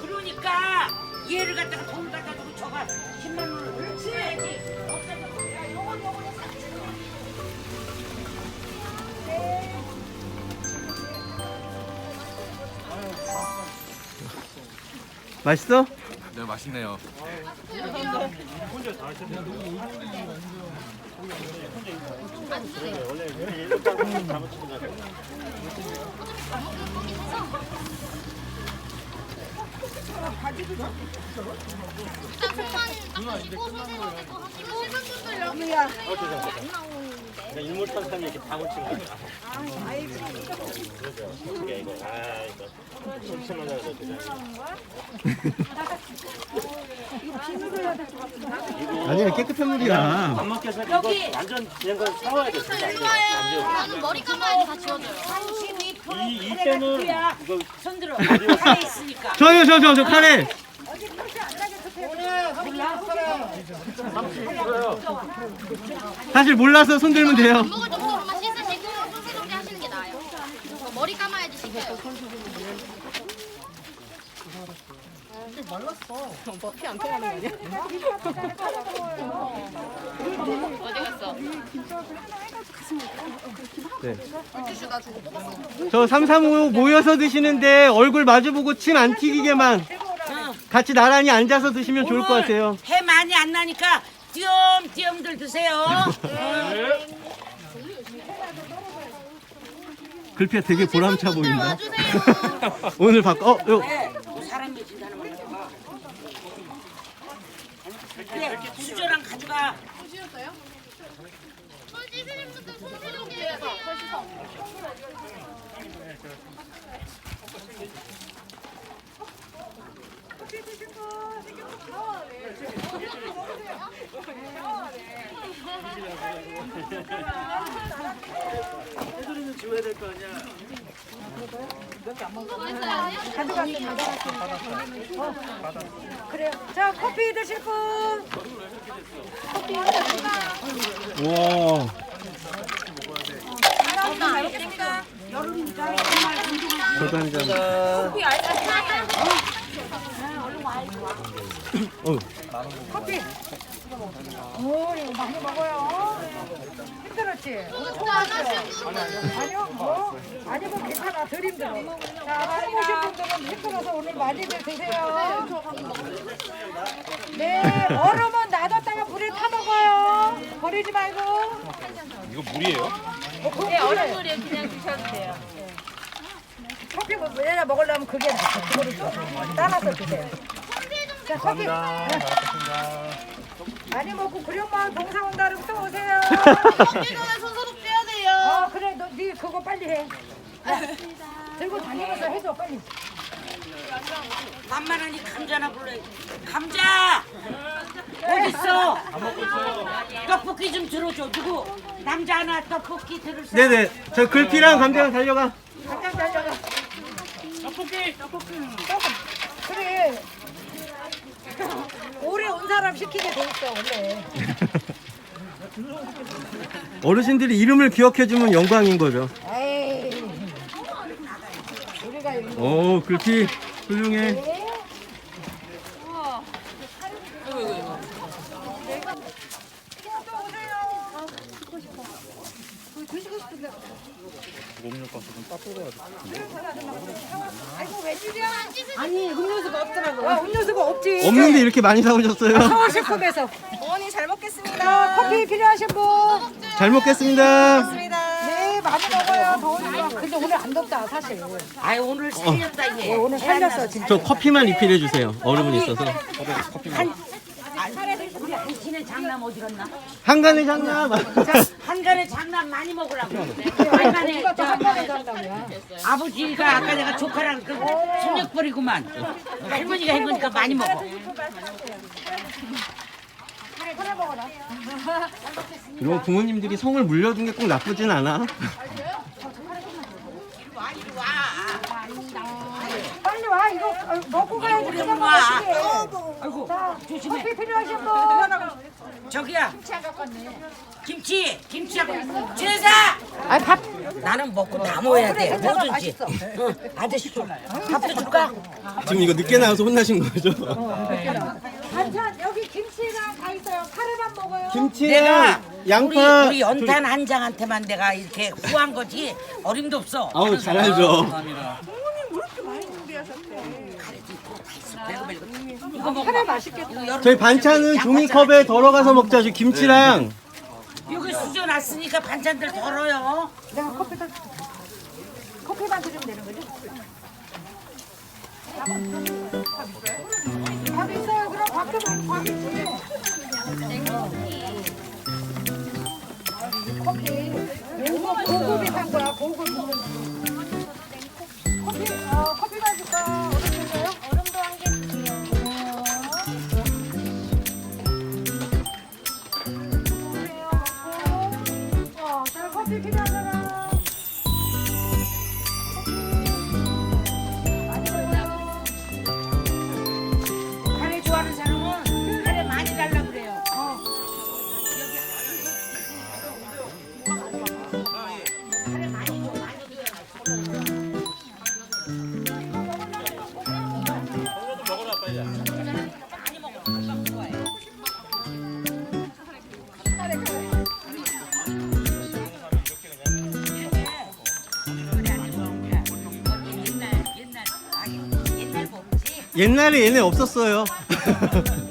그러니까 얘를 갖다가 돈 갖다 주고 저가 10만 원을 그렇지 야 요건 주고. 맛있어? 네 맛있네요. 일단 손만 딱 드시고 손으로 대고 하시고 일반 분들 여기 안 나오는 데 일몰탄산이 이렇게 다 묻힌 거야. 그죠? 이게 이거 아 이거 솔직만 하도 되잖아. 아니야 깨끗한 물이야. 밥 이거 여기. 완전 그냥 거 사와야 돼. 진짜 안. 나는 머리 감아야지 다 지워져요 이, 이 때는 이거 손들어. 안에 있으니까. 저요 저 저 저 카레. 사실 몰라서 손 들면 돼요. 안 먹을 정도로만 씻으시고 손세 정리 하시는 게 나아요. 어, 머리 감아야지 씻겨요. 저335 모여서 드시는데 얼굴 마주보고 침 안 튀기게만 같이 나란히 앉아서 드시면 좋을 것 같아요. 해 많이 안 나니까 띄엄띄엄들 드세요. 글피가 되게 보람차 보인다. 오늘 바꿔. 어, 요. 네, 사람이 진다는 거야. 그래, 수저랑 가져가. 해소리는 지워야 될 거 아니야. 그래요. 자, 커피 드실 분. 와. 잘 먹겠습니다. 저도 한 잔. 어, 커피. 오, 이거 많이 먹어요. 힘들었지? 오늘 처음 왔어요. 아니요, 뭐. 아니, 뭐 괜찮아. 덜 힘들어. 자, 처음 오신 분들은 힘들어서 오늘 많이들 드세요. 네, 얼음은 놔뒀다가 물에 타 먹어요. 버리지 말고. 이거 물이에요? 네, 얼음 물에 그냥 드셔도 돼요. 커피 뭐 얘네 먹으려면 그게 낫죠. 그거를 좀 따라서 드세요. 자, 커피. 많이 먹고 구룡마을 동사 온다 그러면 또 오세요. 먹기 전에 손 소독해야 돼요 어, 그래, 너, 네 그거 빨리 해. 야, 들고 다니면서 해줘, 빨리. 만만 하니 감자나 불러. 감자! 어딨어? 떡볶이 좀 들어줘. 누구? 남자 하나 떡볶이 들을 사람? 네네. 저 글피랑 감자랑 달려가. 당장 달려가. 떡볶이 떡볶이. 그래. 오래 온 사람 시키게 돼 있어, 원래. 어르신들이 이름을 기억해주면 영광인 거죠. 에이. 우리가 이거. 오, 글피 훌륭해. 아이고 웬일이야? 아니 음료수가 없더라고. 아, 음료수가 없지. 없는데 이렇게 많이 사오셨어요. 서울식품에서. 어머니 잘 먹겠습니다. 커피 필요하신 분? 잘 먹겠습니다. 네, 많이 먹어요. 더우니까. 근데 오늘 안 덥다, 사실. 아이 오늘 살렸다 이게. 오늘 살렸어, 진짜. 저 커피만 리필해 주세요. 얼음은 있어서. 우리 한신의 장남 어디 갔나? 한간의 장남. 한간에 장남 많이 먹으라고 또 저, 한간에 간다고요? 아버지가 아까 내가 조카랑 그 손력 버리구만. 할머니가 해보니까 많이 먹어. 이런 부모님들이 성을 물려준 게 꼭 나쁘진 않아. 빨리 와, 이거 어, 먹고 가야지. 그냥 와. 먹으시게. 아이고 자, 조심해. 커피 필요하신 분? 저기야. 김치, 김치하고 제사. 아, 밥. 나는 먹고 남아야 돼. 뭐든지. 응, 아저씨 좀 밥도 줄까? 지금 이거 늦게 나와서 혼나신 거죠? 반찬 여기 김치랑 다 있어요. 카레만 먹어요. 내가 김치랑 우리, 양파 우리 연탄 한 장한테만 내가 이렇게 후한 거지 어림도 없어. 아우 잘 알죠. 카레 맛있겠다. 저희 반찬은 종이컵에 덜어가서 먹자. 저 김치랑 여기 수저 놨으니까 반찬들 덜어요. 내가 커피 다 커피만 드리면 되는 거지? 밥 있어요. 그럼 밥도 먹고 밥. 커 옛날에 얘네 없었어요.